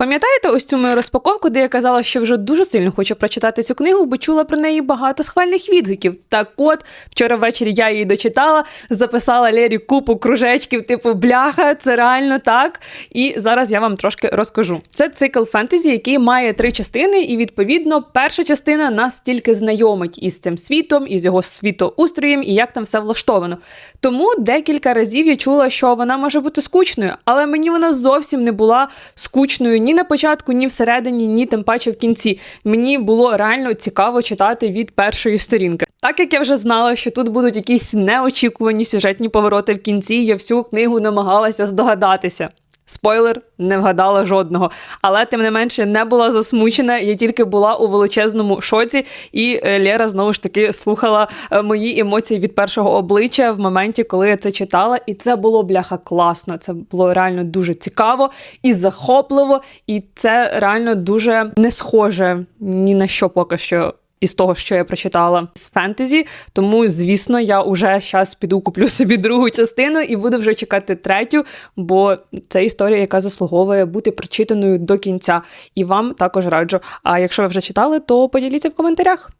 Пам'ятаєте ось цю мою розпаковку, де я казала, що вже дуже сильно хочу прочитати цю книгу, бо чула про неї багато схвальних відгуків. Так от, вчора ввечері я її дочитала, записала Лері купу кружечків, типу бляха, це реально так. І зараз я вам трошки розкажу. Це цикл фентезі, який має три частини, і відповідно перша частина нас тільки знайомить із цим світом, із його світоустроєм і як там все влаштовано. Тому декілька разів я чула, що вона може бути скучною, але мені вона зовсім не була скучною ні на початку, ні всередині, ні тим паче в кінці. Мені було реально цікаво читати від першої сторінки. Так як я вже знала, що тут будуть якісь неочікувані сюжетні повороти в кінці, я всю книгу намагалася здогадатися. Спойлер, не вгадала жодного. Але тим не менше не була засмучена. Я тільки була у величезному шоці, і е, Лера знову ж таки слухала е, мої емоції від першого обличчя в моменті, коли я це читала. І це було бляха класно. Це було реально дуже цікаво і захопливо. І це реально дуже не схоже ні на що поки що із того, що я прочитала з фентезі. Тому, звісно, я уже зараз піду куплю собі другу частину і буду вже чекати третю, бо це історія, яка заслуговує бути прочитаною до кінця. І вам також раджу. А якщо ви вже читали, то поділіться в коментарях.